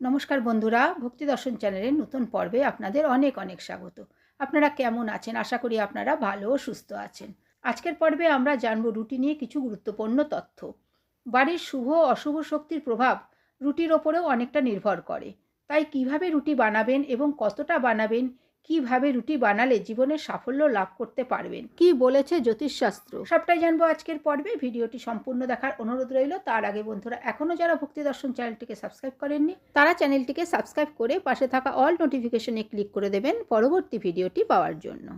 নমস্কার বন্ধুরা, ভক্তি দর্শন চ্যানেলের নতুন পর্বে আপনাদের অনেক অনেক স্বাগত। আপনারা কেমন আছেন? আশা করি আপনারা ভালো ও সুস্থ আছেন। আজকের পর্বে আমরা জানব রুটি নিয়ে কিছু গুরুত্বপূর্ণ তথ্য। বাড়ির শুভ অশুভ শক্তির প্রভাব রুটির ওপরেও অনেকটা নির্ভর করে। তাই কীভাবে রুটি বানাবেন এবং কতটা বানাবেন কীভাবে রুটি বানালে জীবনে সাফল্য লাভ করতে পারবেন? কি বলেছে জ্যোতিষশাস্ত্র? সবটাই জানব আজকের পর্বে। ভিডিওটি সম্পূর্ণ দেখার অনুরোধ রইল। তার আগে বন্ধুরা এখনও যারা ভক্তি দর্শন চ্যানেলটিকে সাবস্ক্রাইব করেননি, তারা চ্যানেলটিকে সাবস্ক্রাইব করে পাশে থাকা অল নোটিফিকেশনে ক্লিক করে দেবেন পরবর্তী ভিডিওটি পাওয়ার জন্য।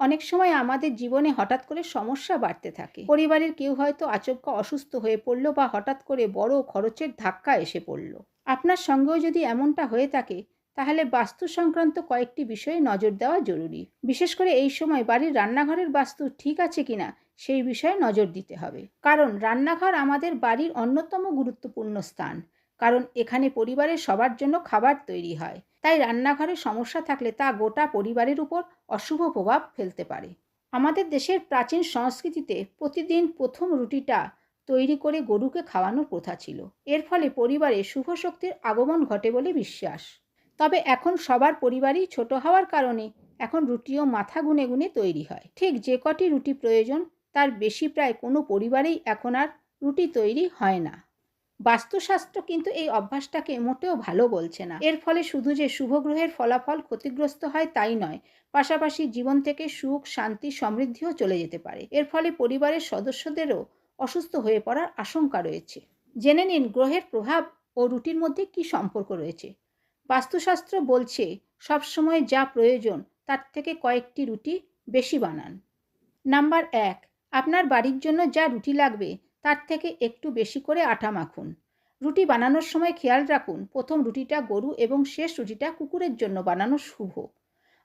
অনেক সময় আমাদের জীবনে হঠাৎ করে সমস্যা বাড়তে থাকে। পরিবারের কেউ হয়তো আচমকা অসুস্থ হয়ে পড়ল বা হঠাৎ করে বড় খরচের ধাক্কা এসে পড়ল। আপনার সঙ্গেও যদি এমনটা হয়ে থাকে তাহলে বাস্তু সংক্রান্ত কয়েকটি বিষয়ে নজর দেওয়া জরুরি। বিশেষ করে এই সময় বাড়ির রান্নাঘরের বাস্তু ঠিক আছে কিনা, সেই বিষয়ে নজর দিতে হবে। কারণ রান্নাঘর আমাদের বাড়ির অন্যতম গুরুত্বপূর্ণ স্থান। কারণ এখানে পরিবারের সবার জন্য খাবার তৈরি হয়। তাই রান্নাঘরে সমস্যা থাকলে তা গোটা পরিবারের উপর অশুভ প্রভাব ফেলতে পারে। আমাদের দেশের প্রাচীন সংস্কৃতিতে প্রতিদিন প্রথম রুটিটা তৈরি করে গরুকে খাওয়ানোর প্রথা ছিল। এর ফলে পরিবারে শুভ শক্তির আগমন ঘটে বলে বিশ্বাস। তবে এখন সবার পরিবারই ছোট হওয়ার কারণে এখন রুটিও মাথা গুনে গুনে তৈরি হয়। ঠিক যে কটি রুটি প্রয়োজন, তার বেশি প্রায় কোনো পরিবারেই এখন আর রুটি তৈরি হয় না। বাস্তুশাস্ত্র কিন্তু এই অভ্যাসটাকে মোটেও ভালো বলছে না। এর ফলে শুধু যে শুভ গ্রহের ফলাফল ক্ষতিগ্রস্ত হয় তাই নয়, পাশাপাশি জীবন থেকে সুখ, শান্তি, সমৃদ্ধিও চলে যেতে পারে। এর ফলে পরিবারের সদস্যদেরও অসুস্থ হয়ে পড়ার আশঙ্কা রয়েছে। জেনে নিন, গ্রহের প্রভাব ও রুটির মধ্যে কি সম্পর্ক রয়েছে। বাস্তুশাস্ত্র বলছে, সবসময় যা প্রয়োজন, তার থেকে কয়েকটি রুটি বেশি বানান। নাম্বার এক, আপনার বাড়ির জন্য যা রুটি লাগবে, তার থেকে একটু বেশি করে আটা মাখুন। রুটি বানানোর সময় খেয়াল রাখুন, প্রথম রুটিটা গরু এবং শেষ রুটিটা কুকুরের জন্য বানানো শুভ।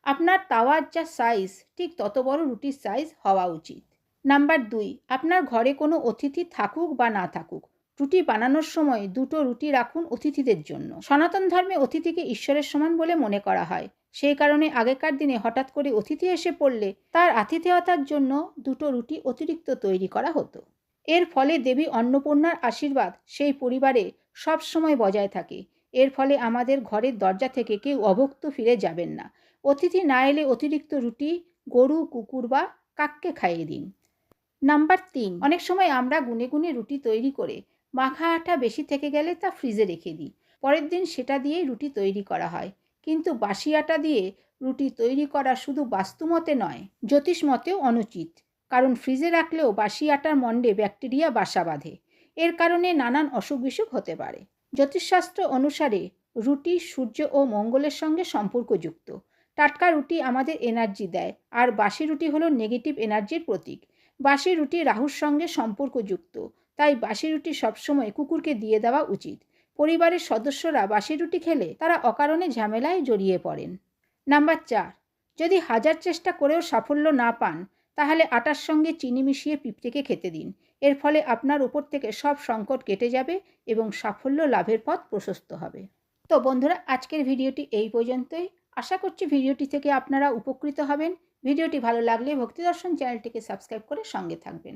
আপনার তাওয়ার যা সাইজ ঠিক তত বড় রুটির সাইজ হওয়া উচিত। নাম্বার দুই, আপনার ঘরে কোনো অতিথি থাকুক বা না থাকুক রুটি বানানোর সময় দুটো রুটি রাখুন অতিথিদের জন্য। সনাতন ধর্মে অতিথিকে ঈশ্বরের সমান বলে মনে করা হয়। সেই কারণে আগেকার দিনে হঠাৎ করে অতিথি এসে পড়লে তার আতিথেয়তার জন্য দুটো রুটি অতিরিক্ত তৈরি করা হতো। এর ফলে দেবী অন্নপূর্ণার আশীর্বাদ সেই পরিবারে সব সময় বজায় থাকে। এর ফলে আমাদের ঘরের দরজা থেকে কেউ অভক্ত ফিরে যাবেন না। অতিথি না এলে অতিরিক্ত রুটি, গরু, কুকুর বা কাককে খাইয়ে দিন। নাম্বার তিন, অনেক সময় আমরা গুনে গুনে রুটি তৈরি করে মাখা আটা বেশি থেকে গেলে তা ফ্রিজে রেখে দিই। পরের দিন সেটা দিয়েই রুটি তৈরি করা হয়। কিন্তু বাসি আটা দিয়ে রুটি তৈরি করা শুধু বাস্তুমতে নয়, জ্যোতিষ মতেও অনুচিত। কারণ ফ্রিজে রাখলেও বাসি আটার মণ্ডে ব্যাকটেরিয়া বাসা বাঁধে। এর কারণে নানান অসুখ বিসুখ হতে পারে। জ্যোতিষশাস্ত্র অনুসারে রুটি সূর্য ও মঙ্গলের সঙ্গে সম্পর্কযুক্ত। টাটকা রুটি আমাদের এনার্জি দেয়, আর বাসি রুটি হলো নেগেটিভ এনার্জির প্রতীক। বাসি রুটি রাহুর সঙ্গে সম্পর্কযুক্ত। তাই বাসি রুটি সবসময় কুকুরকে দিয়ে দেওয়া উচিত। পরিবারের সদস্যরা বাসি রুটি খেলে তারা অকারণে ঝামেলায় জড়িয়ে পড়েন। নাম্বার চার, যদি হাজার চেষ্টা করেও সাফল্য না পান, তাহলে আটার সঙ্গে চিনি মিশিয়ে পিঁপড়েকে খেতে দিন। এর ফলে আপনার উপর থেকে সব সংকট কেটে যাবে এবং সাফল্য লাভের পথ প্রশস্ত হবে। তো বন্ধুরা, আজকের ভিডিওটি এই পর্যন্তই। আশা করছি ভিডিওটি থেকে আপনারা উপকৃত হবেন। ভিডিওটি ভালো লাগলে ভক্তিদর্শন চ্যানেলটিকে সাবস্ক্রাইব করে সঙ্গে থাকবেন।